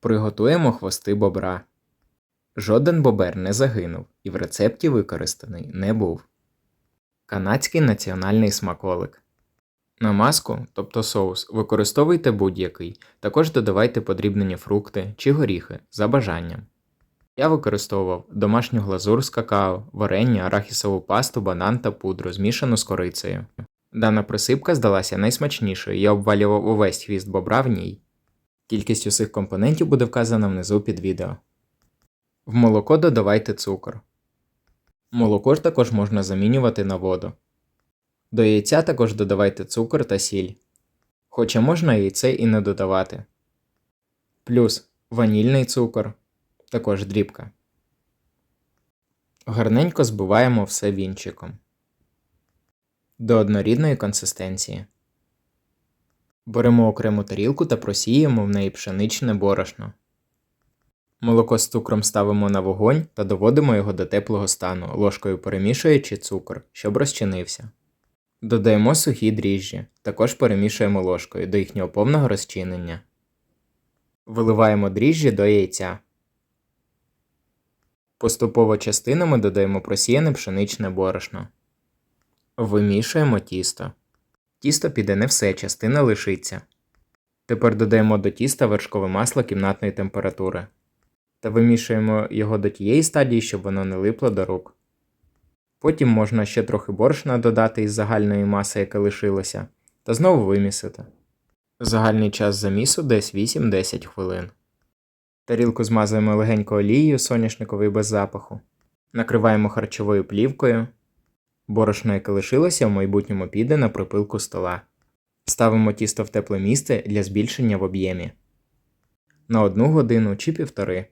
Приготуємо хвости бобра. Жоден бобер не загинув і в рецепті використаний не був. Канадський національний смаколик. На маску, тобто соус, використовуйте будь-який, також додавайте подрібнені фрукти чи горіхи за бажанням. Я використовував домашню глазур з какао, варення, арахісову пасту, банан та пудру, змішану з корицею. Дана присипка здалася найсмачнішою, я обвалював увесь хвіст бобра в ній. Кількість усіх компонентів буде вказана внизу під відео. В молоко додавайте цукор. Молоко ж також можна замінювати на воду. До яйця також додавайте цукор та сіль. Хоча можна яйце і не додавати. Плюс ванільний цукор, також дрібка. Гарненько збиваємо все вінчиком до однорідної консистенції. Беремо окрему тарілку та просіємо в неї пшеничне борошно. Молоко з цукром ставимо на вогонь та доводимо його до теплого стану, ложкою перемішуючи цукор, щоб розчинився. Додаємо сухі дріжджі, також перемішуємо ложкою до їхнього повного розчинення. Виливаємо дріжджі до яйця. Поступово частинами додаємо просіяне пшеничне борошно. Вимішуємо тісто. Тісто піде не все, частина лишиться. Тепер додаємо до тіста вершкове масло кімнатної температури та вимішуємо його до тієї стадії, щоб воно не липло до рук. Потім можна ще трохи борошна додати із загальної маси, яка лишилася, та знову вимісити. Загальний час замісу десь 8-10 хвилин. Тарілку змазуємо легенько олією соняшниковою без запаху. Накриваємо харчовою плівкою. Борошно, яке лишилося, в майбутньому піде на пропилку стола. Ставимо тісто в тепле місце для збільшення в об'ємі на одну годину чи півтори.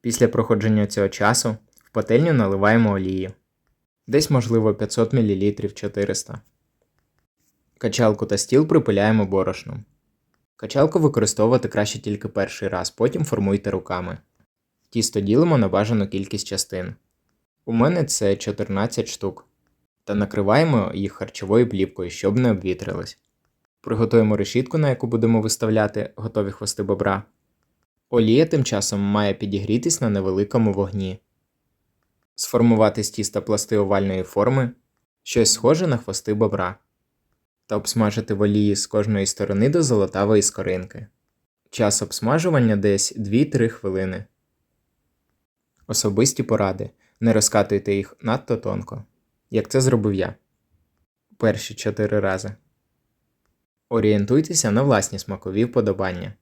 Після проходження цього часу в пательню наливаємо олію. Десь, можливо, 500 мл 400 Качалку та стіл припиляємо борошном. Качалку використовувати краще тільки перший раз, потім формуйте руками. Тісто ділимо на бажану кількість частин. У мене це 14 штук. Та накриваємо їх харчовою плівкою, щоб не обвітрились. Приготуємо решітку, на яку будемо виставляти готові хвости бобра. Олія тим часом має підігрітись на невеликому вогні. Сформувати з тіста пласти овальної форми, щось схоже на хвости бобра. Та обсмажити в олії з кожної сторони до золотавої скоринки. Час обсмажування десь 2-3 хвилини. Особисті поради. Не розкатуйте їх надто тонко, як це зробив я. Перші 4 рази. Орієнтуйтеся на власні смакові вподобання.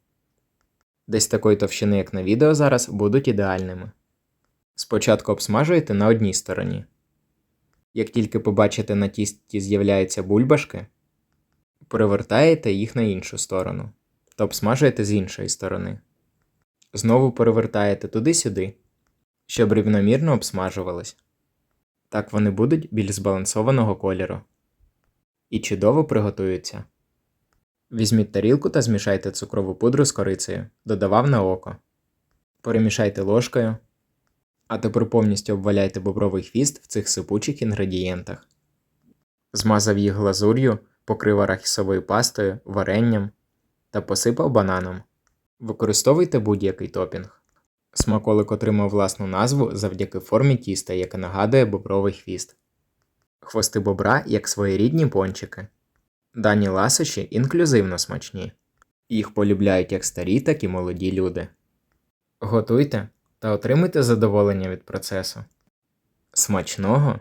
Десь такої товщини, як на відео зараз, будуть ідеальними. Спочатку обсмажуєте на одній стороні. Як тільки побачите на тісті з'являються бульбашки, перевертаєте їх на іншу сторону та обсмажуєте з іншої сторони. Знову перевертаєте туди-сюди, щоб рівномірно обсмажувались. Так вони будуть більш збалансованого кольору. І чудово приготуються. Візьміть тарілку та змішайте цукрову пудру з корицею, додавав на око. Перемішайте ложкою. А тепер повністю обваляйте бобровий хвіст в цих сипучих інгредієнтах. Змазав їх глазур'ю, покрив арахісовою пастою, варенням та посипав бананом. Використовуйте будь-який топінг. Смаколик отримав власну назву завдяки формі тіста, яке нагадує бобровий хвіст. Хвости бобра як своєрідні пончики. Дані ласощі інклюзивно смачні. Їх полюбляють як старі, так і молоді люди. Готуйте та отримуйте задоволення від процесу. Смачного!